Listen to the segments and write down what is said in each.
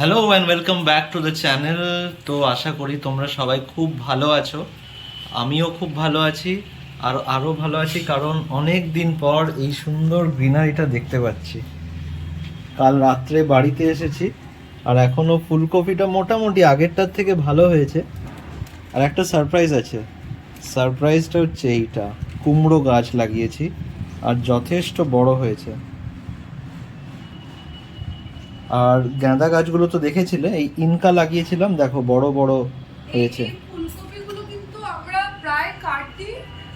Hello and welcome back to the channel তো আশা করি তোমরা সবাই খুব ভালো আছো। আমিও খুব ভালো আছি আর আরও ভালো আছি কারণ অনেক দিন পর এই সুন্দর গ্রিনারিটা দেখতে পাচ্ছি। কাল রাত্রে বাড়িতে এসেছি আর এখনও ফুলকপিটা মোটামুটি আগেরটার থেকে ভালো হয়েছে। আর একটা সারপ্রাইজ আছে। সারপ্রাইজটা হচ্ছে এইটা। কুমড়ো গাছ লাগিয়েছি আর যথেষ্ট বড় হয়েছে। আর গাঁদা গাছগুলো তো দেখেছিলে? এই ইনকা লাগিয়েছিলাম দেখো বড় বড় হয়েছে। ফুলকপিগুলো কিন্তু আমরা প্রায় কাটি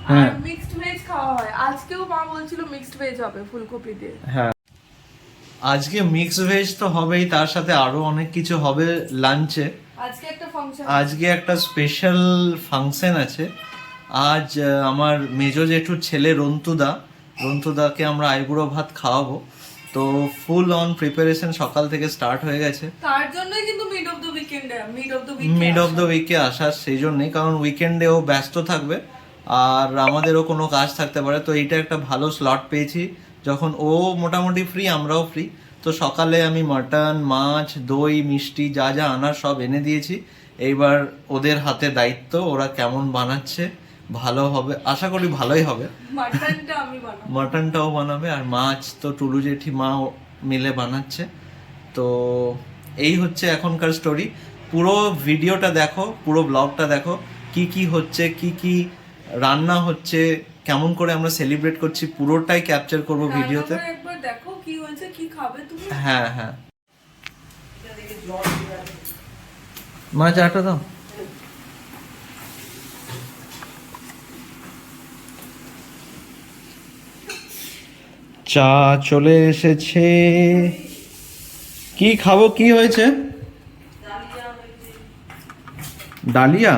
হ্যাঁ। মিক্সড ভেজ খাওয়া হয়। আজকেও মা বলছিল মিক্সড ভেজ হবে ফুলকপি দিয়ে হ্যাঁ। আজকে মিক্স ভেজ তো হবেই তার সাথে আরও অনেক কিছু হবে লাঞ্চে। আজকে একটা ফাংশন আজকে একটা স্পেশাল ফাংশন আছে। আজ আমার মেজো জেঠুর ছেলে রন্তুদা রন্তুদাকে আমরা আইবুড়ো ভাত খাওয়াবো। তো ফুল অন প্রিপারেশন সকাল থেকে স্টার্ট হয়ে গেছে। তার জন্যই কিন্তু মিড অফ দ্য উইকেন্ডে mid of the weekend mid of the উইকে আসার সেই জন্যই কারণ উইকেন্ডে ও ব্যস্ত থাকবে। আর আমাদেরও কোনো কাজ থাকতে পারে তো এইটা একটা ভালো স্লট পেয়েছি। যখন ও মোটামুটি ফ্রি আমরাও ফ্রি তো সকালে আমি মাটন মাছ দই মিষ্টি যা যা আনার সব এনে দিয়েছি। এইবার ওদের হাতে দায়িত্ব ওরা কেমন বানাচ্ছে। ভালো হবে আশা করি ভালোই হবে। মাটনটাও বানাবে। আর মাছ তো টুলু জেঠি মা মিলে বানাচ্ছে। তো এই হচ্ছে এখনকার স্টোরি পুরো ভিডিওটা দেখো পুরো ব্লগটা দেখো কি কি হচ্ছে কি কি রান্না হচ্ছে কেমন করে আমরা সেলিব্রেট করছি পুরোটাই ক্যাপচার করব ভিডিওতে। একবার দেখো কি হয়েছে কি খাবে তুমি। হ্যাঁ হ্যাঁ। মাছ চাটা দাও। চা চলে এসেছে। কি খাব? কি হয়েছে? ডালিয়া?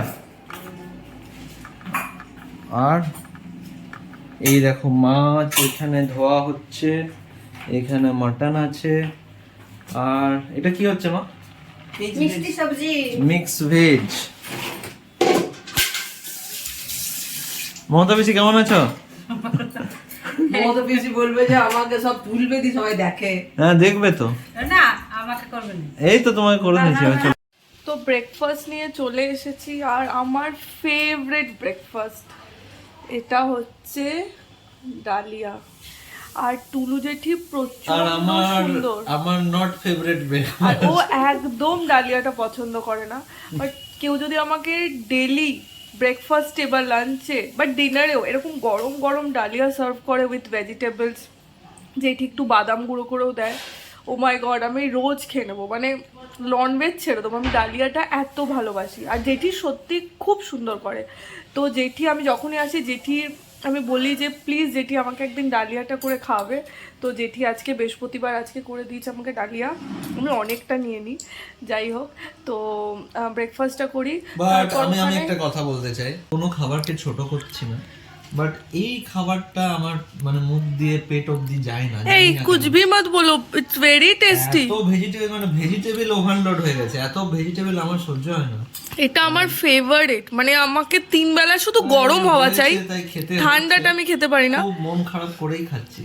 আর এই দেখো মাছ এখানে ধোয়া হচ্ছে এখানে মাটন আছে। আর এটা কি হচ্ছে মা? মিষ্টি সবজি। Mix veg. মমতা বেশি কেমন আছো? মমতা পিসি বলবে যে আমাকে সব তুলবে দি সবাই দেখে। হ্যাঁ দেখবে তো। না আমাকে করবে না। এই তো তোমায় করে দিয়েছি তো ব্রেকফাস্ট নিয়ে চলে এসেছি আর আমার ফেভারিট ব্রেকফাস্ট এটা হচ্ছে ডালিয়া। আর টুলু জেঠি আর আমার সুন্দর। আমার নট ফেভারিট আর ও একদম ডালিয়াটা পছন্দ করে না। বাট কেউ যদি আমাকে ডেলি ব্রেকফাস্টে বা লাঞ্চে বা ডিনারেও এরকম গরম গরম ডালিয়া সার্ভ করে উইথ ভেজিটেবলস যেটি একটু বাদাম গুঁড়ো করেও দেয়। ও মাই গড আমি রোজ খেয়ে নেব। মানে ননভেজ ছেড়ে দেবো। আমি ডালিয়াটা এত ভালোবাসি। আর জেঠি সত্যি খুব সুন্দর করে। তো জেঠি, আমি যখনই আসি, জেঠির আমি বলি যে প্লিজ জেঠি আমাকে একদিন ডালিয়াটা করে খাওয়াবে। তো জেঠি আজকে বৃহস্পতিবার আজকে করে দিয়েছে আমাকে ডালিয়া। আমি অনেকটা নিয়ে নিই যাই হোক। তো ব্রেকফাস্টটা করি। আমি আমি একটা কথা বলতে চাই। কোনো খাবারকে ছোট করছি না। বাট এই খাবারটা আমার মানে মুখ দিয়ে পেট অবধি যায় না এই কুছ ভি মত বলো ইটস ভেরি টেস্টি এত ভেজিটেবল মানে ভেজিটেবল ওভারলোড হয়ে গেছে এত ভেজিটেবল আমার সহ্য হয় না। এটা আমার ফেভারিট মানে আমাকে তিন বেলা শুধু গরম হওয়া চাই। ঠান্ডাটা আমি খেতে পারি না। খুব মন খারাপ করেই খাচ্ছি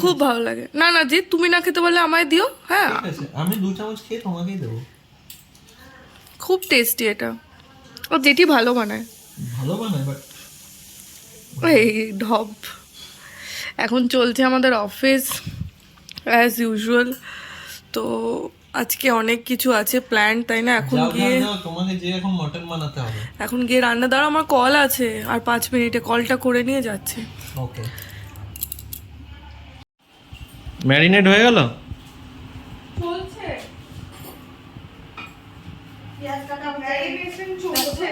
খুব ভালো লাগে। না না জি তুমি না খেতে পারলে আমায় দিও হ্যাঁ। আমি দু চামচ খেয়ে তোমাকেই দেবো। খুব টেস্টি এটা। ও যেটি ভালো বানায়। ভালো বানায় বাট এই ঢপ। এখন চলছে আমাদের অফিস অ্যাজ ইউজুয়াল তো আজকে অনেক কিছু আছে প্ল্যান তাই না? এখন গিয়ে তোমাকে যে এখন মটন বানাতে হবে। এখন গিয়ে রান্না দ্বারা আমার কল আছে। আর পাঁচ মিনিটে কলটা করে নিয়ে যাচ্ছে। ওকে ম্যারিনেট হয়ে গেল? চলছে। পেঁয়াজ কাটা ম্যারিনেশন চলছে।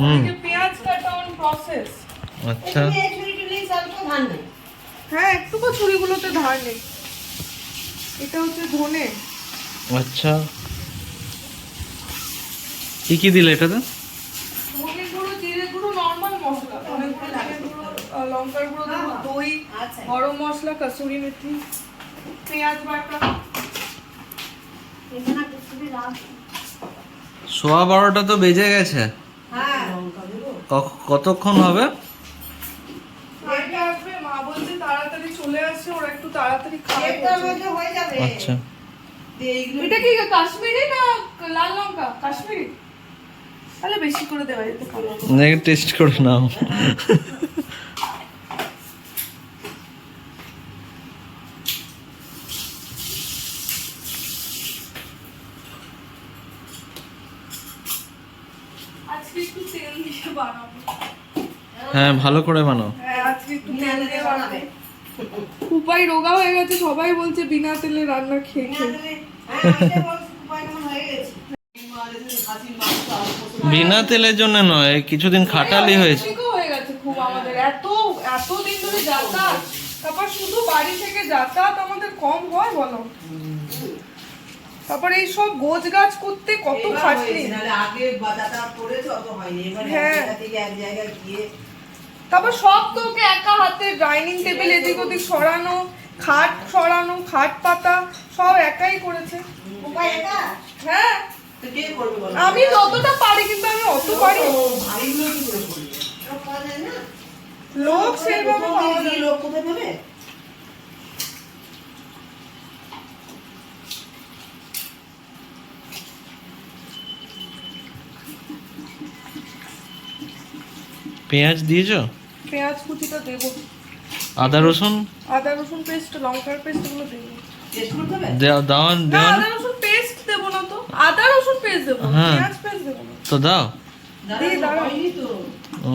হুম পেঁয়াজ কাটা অন প্রসেস আচ্ছা। হ্যাঁ একটু ছুরিগুলোতে ধার নেই। এটা হচ্ছে ধনে। আচ্ছা। কি কি দিলে এটাতে? ধনে গুঁড়ো জিরে গুঁড়ো নর্মাল মশলা। ধনে গুঁড়ো জিরে গুঁড়ো লঙ্কার গুঁড়ো দই আচ্ছা। গরম মশলা কসুরি মেথি পেঁয়াজ বাটা। সোয়া বারোটা তো বেজে গেছে। হ্যাঁ। কতক্ষণ হবে এটা আসবে মা বলছে তাড়াতাড়ি হয়ে যাবে। আচ্ছা। এটা কি কাশ্মীরি না লাল লঙ্কা? কাশ্মীরি? তাহলে বেশি করে দেওয়া যেতে পারে। টেস্ট করে নাও। আজকে একটু তেল দিয়ে বানাবো। হ্যাঁ ভালো করে বানাও। হ্যাঁ আজকে একটু তেল দিয়ে বানাবে। উপায় রোগা হয়ে গেছে সবাই বলছে বিনা তেলে রান্না খেয়ে বিনা তেলের জন্য নয় কিছুদিন খাটালি হয়েছে। হ্যাঁ, হয়ে গেছে খুব আমাদের। এত এত দিন ধরে যাতায়াত। তারপর শুধু বাড়ি থেকে যাতায়াত আমাদের কম হয় বলো? তারপর এই সব গোছ গাছ করতে কত এবার খাটনি। আগে বাজারটা করেছে অত হয়নি। এবার এক হ্যাঁ। জায়গা থেকে এক জায়গায় গিয়ে তারপর সব তোকে একা হাতে ডাইনিং টেবিল এদিক ওদিক সরানো খাট সরানো খাট পাতা সব একাই করেছে। হ্যাঁ। তো আমি যতটা পারি কিন্তু আমি অত পারি? লোক সেভাবে। লোক কোথায় পাবে? পেঁয়াজ দিয়েছ? পেঁয়াজ কুচিটা দেবো। আদা রসুন? আদা রসুন পেস্ট লঙ্কার পেস্ট এগুলো দেবো। টেস্ট করতে হবে? দেওয়া দেওয়া না দেওয়া আদা রসুন পেস্ট দেবো না তো। আদা রসুন পেস্ট দেবো হ্যাঁ। পেঁয়াজ পেস্ট দেবো তো দাও। দিয়ে দাঁড়াও। ও।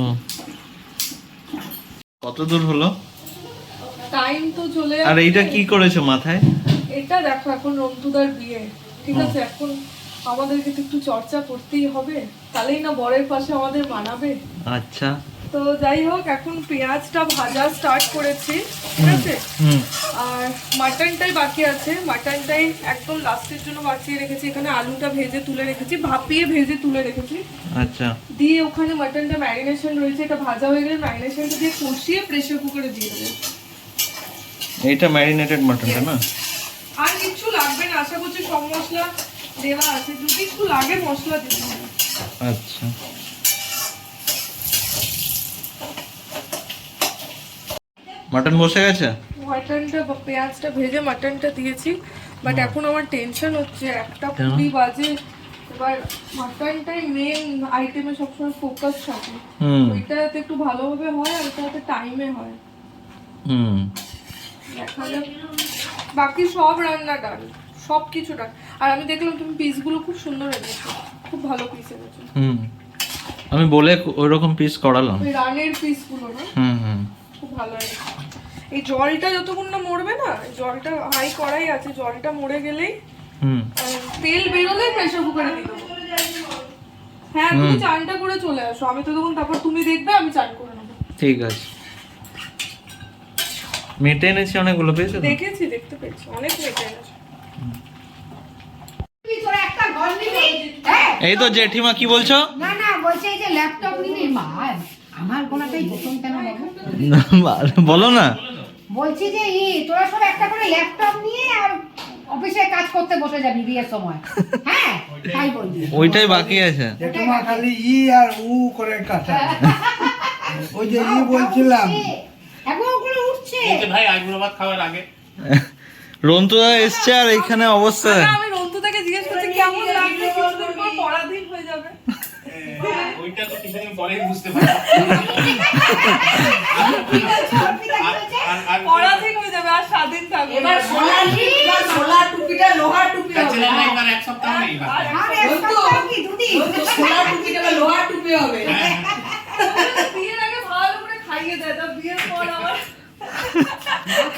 কত দূর হলো? টাইম তো চলে আর এইটা কি করেছ মাথায়? এটা দেখো এখন রন্তুদার বিয়ে। ঠিক আছে এখন আমাদেরকে তো একটু চর্চা করতেই হবে। তাহলেই না বরের পাশে আমাদের মানাবে। আচ্ছা। তো যাই হোক এখন পেঁয়াজটা ভাজা স্টার্ট করেছি ঠিক আছে? আর মাটনটাই বাকি আছে। মাটনটাই একদম লাস্টের জন্য বাঁচিয়ে রেখেছি। এখানে আলুটা ভেজে তুলে রেখেছি ভাপিয়ে ভেজে তুলে রেখেছি। আচ্ছা। দিয়ে ওখানে মাটনটা ম্যারিনেশন রয়েছে এটা ভাজা হয়ে গেলে ম্যারিনেশনটা দিয়ে কষিয়ে প্রেসার কুকারে দিয়ে দেবো। এটা ম্যারিনেটেড মাটনটা না? আর কিছু লাগবে না আশা করছি সব মশলা দেওয়া আছে। যদি একটু লাগে মশলা দিতে হবে। আচ্ছা। মাটন বসে গেছে? মাটনটা বা পেঁয়াজটা ভেজে মাটনটা দিয়েছি বাট এখন আমার টেনশন হচ্ছে। একটা? কুড়ি বাজে এবার মাটনটাই মেন আইটেমে সবসময় ফোকাস থাকে। হুম। ওইটা যাতে একটু ভালোভাবে হয় আর যাতে টাইমে হয়। হুম। বাকি সব রান্না ডান সব কিছু ডান আর আমি দেখলাম তুমি পিসগুলো খুব সুন্দর এনেছো খুব ভালো পিস এনেছো। হুম। আমি বলে ওই রকম পিস করালাম রানের পিসগুলো না? ভালো এই জলটা যতক্ষণ না মরবে না জলটা হাই করাই আছে জলটা মরে গেলেই তেল বেরোলেই প্রেসার কুকারে দিয়ে দেবো। হ্যাঁ তুমি চানটা করে চলে আসো আমি তো তখন তারপর তুমি দেখবে আমি চান করে নেব। ঠিক আছে। মেটে এনেছি অনেকগুলো পেয়েছ দেখেছি দেখতে পেয়েছি অনেক মেটে এনেছো। নিবি হ্যাঁ। এই তো জেঠিমা কি বলছো? না না বলছে এই যে ল্যাপটপ নিবি মা আমার গলাটাই প্রথম কেন? বলো না। বলছি যে ই তোরা সব একটা করে ল্যাপটপ নিয়ে আর অফিসে কাজ করতে বসে যাবি বিয়ের সময়। হ্যাঁ তাই বলবি ওইটাই বাকি আছে। তোমার খালি ই আর উ করে কাটা। ওই যে ই বলছিলাম। এখন ওগুলো উঠছে। ভাই আইবুড়ো ভাত খাওয়ার আগে। রন্তুদা এসছে আর এইখানে অবস্থা না, আমি রন্তু থেকে জিজ্ঞেস করছি কেমন লাগবে কিছুদিন পর পরাধীন হয়ে যাবে ওইটা তো কিছুদিন পরেই বুঝতে পারব। আর- আর- আর- পরাধীন হয়ে যাবে আর স্বাধীন থাকবে। এবার সোলার এবার টুপিটা লোহার টুপি হবে। ছেলের এক সপ্তাহ নেই আর আর এক সপ্তাহ কি দুদিন সোলার টুপিটা লোহার টুপি হবে। বিয়ের আগে ভালো করে খাইয়ে দেয় তা বিয়ের পর আবার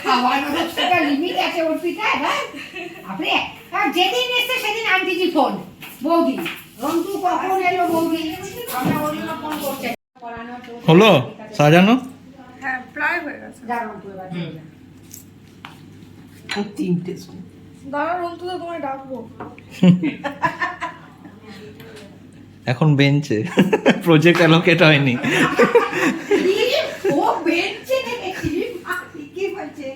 খাওয়ানোর একটা লিমিট আছে ওর হ্যাঁ আপনি যেদিন এসছে সেদিন আন্টিজি ফোন বৌদি। রন্টু কখন এলো বৌদি? আমরা ওর জন্য ফোন করছে। হলো? সাজানো? হ্যাঁ প্রায় হয়ে গেছে। যা রন্টু এবার চলে যা। তিনটে দাঁড়া রন্তু তো তোমায় ডাকবো। এখন বেঞ্চে। প্রজেক্ট অ্যালোকেট হয়নি। ও বেঞ্চে ঠিকই বলছে?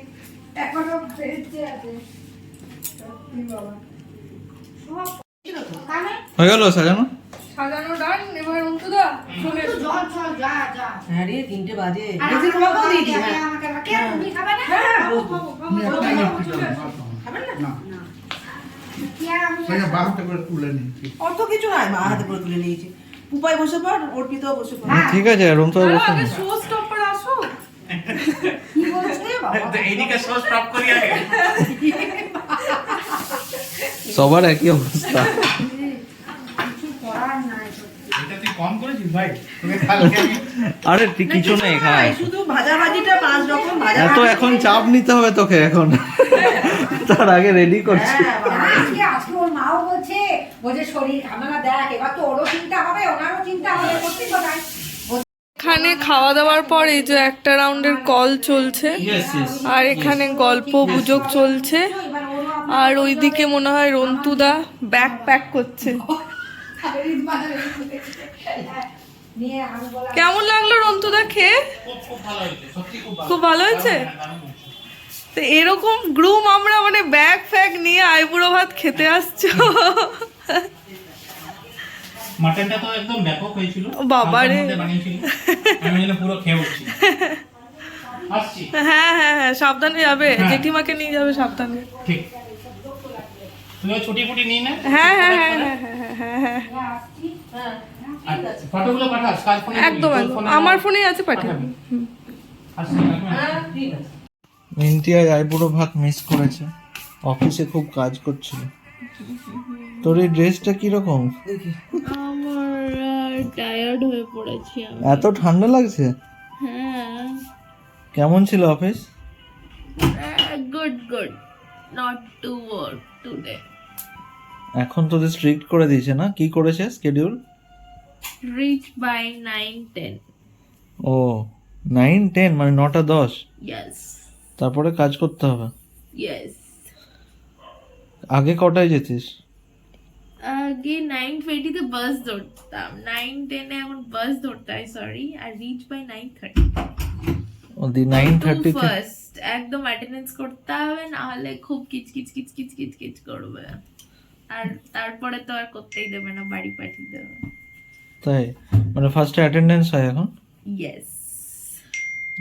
এখনও বেঞ্চে আছে। সত্যি বাবা। সব কানে হয়ে গেল সাজানো? সাজানো ডান এবার রন্তু চলে একটু এসো। যা যা। হ্যাঁ রে তিনটে বাজে। বেশি হ্যাঁ আমাকে তুমি খাবে না? হ্যাঁ খাব না না। তুলে নিয়েছি। অত কিছু নয় মা হাতে করে তুলে নিয়েছি। পুপাই বসে অর্পিতাও বসে পড়। ঠিক আছে রুম তো বসে আগে নি। শো স্টপার আসো। কি বলছে বাবা? তো এইদিকে স্টপ করি আগে। সবার একই অবস্থা কিছু করার নাই সত্যি। এটা তুই কম করেছিস ভাই তোকে কালকে আমি আরে কিছু নেই খায়। শুধু ভাজা ভাজিটা পাঁচ রকম ভাজা এত এখন চাপ নিতে হবে তোকে এখন। তার আগে রেডি করছি। হ্যাঁ, আজকে আজকে ওর মাও বলছে বলছে শরীর দেখ এবার তো ওরও চিন্তা হবে ওনারও চিন্তা হবে সত্যি কথাই এখানে খাওয়া দাওয়ার পর এই যে একটা রাউন্ডের কল চলছে। আর এখানে গল্প গুজব চলছে। আর ওইদিকে মনে হয় রন্তুদা ব্যাগ প্যাক করছে কেমন লাগল রন্তুদা খেয়ে? খুব খুব ভালো হয়েছে হ্যাঁ। তো এরকম গ্রুম আমরা মানে ব্যাগ ফ্যাগ নিয়ে আইবুড়ো ভাত খেতে আসছো। মাটনটা তো একদম ব্যাপক হয়েছিল। বাবা রে। আমি যেন পুরো খেয়ে উঠছি। আসছি। হ্যাঁ হ্যাঁ হ্যাঁ সাবধানে যাবে। হ্যাঁ। জেঠিমাকে নিয়ে যাবে সাবধানে। ঠিক। তুইও ছুটি ফুটি নিয়ে নে। হ্যাঁ হ্যাঁ হ্যাঁ হ্যাঁ হ্যাঁ হ্যাঁ হ্যাঁ। আর ফটোগুলো পাঠাস কাল ফোনে একদম একদম। আমার ফোনেই আছে হ্যাঁ, আইবুড়ো ভাত মিস করেছে। অফিসে খুব কাজ করছিল। তোর এই ড্রেসটা কীরকম? আমার টায়ার্ড হয়ে পড়েছি এত ঠান্ডা লাগছে? হ্যাঁ। কেমন ছিল office good good not to work today এখন তোদের স্ট্রিক্ট করে দিয়েছে না? কি করেছে schedule reach by nine ten O nine ten মানে নটা দশ? ইয়েস তারপরে কাজ করতে হবে? ইয়েস আগে কটায় যেতিস? আগে নাইন টোয়েন্টিতে বাস ধরতাম। নাইন টেনে এখন বাস ধরতে হয় সরি আর রিচ বাই নাইন থার্টি ওদি নাইন থার্টি ফার্স্ট একদম অ্যাটেন্ডেন্স করতে হবে না হলে খুব কিচ কিচ কিচ কিচ কিচ কিচ করবে। আর তারপরে তো আর করতেই দেবে না বাড়ি পাঠিয়ে দেবে। তাই? মানে ফার্স্টে অ্যাটেন্ডেন্স হয় এখন? ইয়েস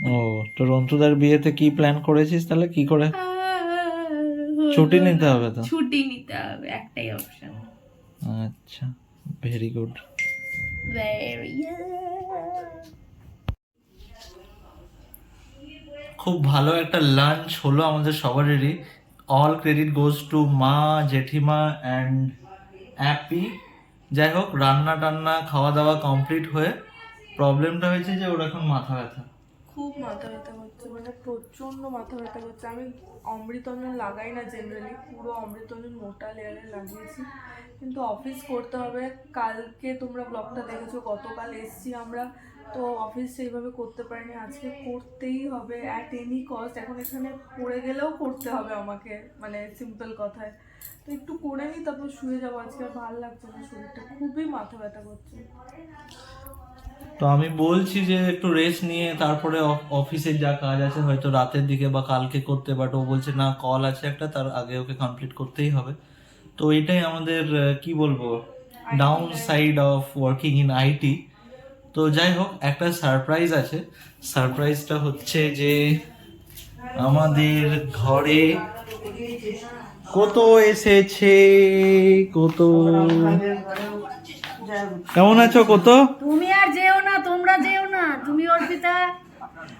ও তো রন্তুদার বিয়েতে কি প্ল্যান করেছিস তাহলে? কি করে? ছুটি নিতে হবে তো? ছুটি নিতে হবে একটাই অপশন আচ্ছা ভেরি গুড ভেরি খুব ভালো একটা লাঞ্চ হলো আমাদের সবারই অল ক্রেডিট গোজ টু মা জেঠিমা অ্যান্ড অ্যাপি যাই হোক, রান্না টান্না খাওয়া দাওয়া কমপ্লিট হয়ে প্রবলেমটা হয়েছে যে ওর এখন মাথা ব্যথা। খুব মাথা ব্যথা করছে মানে প্রচণ্ড মাথা ব্যথা করছে। আমি অমৃতঞ্জন লাগাই না জেনারেলি পুরো অমৃতঞ্জন মোটা লেয়ারে লাগিয়েছি। কিন্তু অফিস করতে হবে। কালকে তোমরা ব্লগটা দেখেছ, গতকাল এসছি আমরা। তো অফিস সেইভাবে করতে পারিনি, আজকে করতেই হবে অ্যাট এনি কস্ট এখন এখানে পড়ে গেলেও করতে হবে আমাকে মানে সিম্পল কথায়। তো একটু করে নিই তারপর শুয়ে যাব। আজকে আর ভালো লাগছে না শরীরটা খুবই মাথা ব্যথা করছে। তো আমি বলছি যে একটু রেস্ট নিয়ে তারপরে অফ- অফিসের যা কাজ আছে হয়তো রাতের দিকে বা কালকে করতে বাট ও বলছে না কল আছে একটা তার আগে ওকে কমপ্লিট করতেই হবে। তো এটাই আমাদের কি বলব downside of working in IT তো যাই হোক একটা সারপ্রাইজ আছে। সারপ্রাইজটা হচ্ছে যে আমাদের ঘরে কত এসেছে কত? কেমন আছো কত? তুমি আর যেও না তোমরা যেও না তুমি অর্পিতা।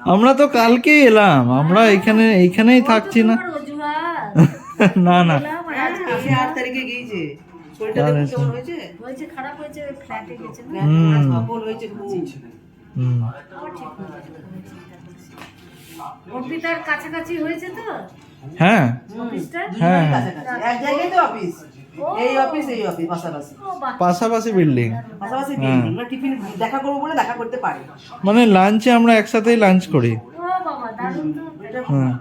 আমরা তো কালকে এলাম আমরা এখানে এইখানেই থাকছি না। না না। আট তারিখে গিয়েছে। অর্পিতার কাছাকাছি হয়েছে তো? হ্যাঁ। হ্যাঁ হ্যাঁ। এক জায়গায় তো অফিস। এই অফিস এই অফিস পাশাপাশি। পাশাপাশি বিল্ডিং পাশাপাশি বিল্ডিং মানে টিফিন দেখা করব বলে দেখা করতে পারে। মানে লাঞ্চে আমরা একসাথেই লাঞ্চ করি। ও বাবা দারুণ তো। হ্যাঁ।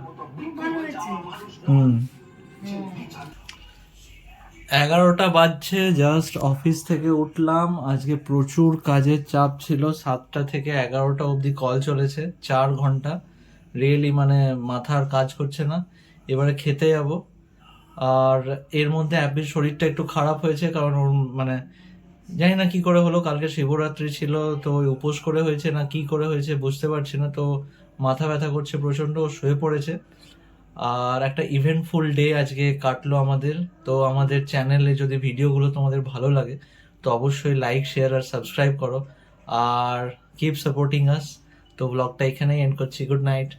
এগারোটা বাজছে জাস্ট অফিস থেকে উঠলাম। আজকে প্রচুর কাজের চাপ ছিল। সাতটা থেকে এগারোটা অবধি কল চলেছে চার ঘণ্টা। রিয়েলি মানে মাথার কাজ করছে না। এবারে খেতে যাব। আর এর মধ্যে অ্যাপির শরীরটা একটু খারাপ হয়েছে, কারণ ওর মানে জানি না কি করে হলো, কালকে শিবরাত্রি ছিল, তো ওই উপোস করে হয়েছে না কি করে হয়েছে বুঝতে পারছি না, তো মাথা ব্যথা করছে প্রচণ্ড, ও শুয়ে পড়েছে। আর একটা ইভেন্টফুল ডে আজকে কাটলো আমাদের, তো আমাদের চ্যানেলে যদি ভিডিওগুলো তোমাদের ভালো লাগে, তো অবশ্যই লাইক শেয়ার আর সাবস্ক্রাইব করো। আর কিপ সাপোর্টিং আস তো ব্লগটা এখানেই এন্ড করছি। Good night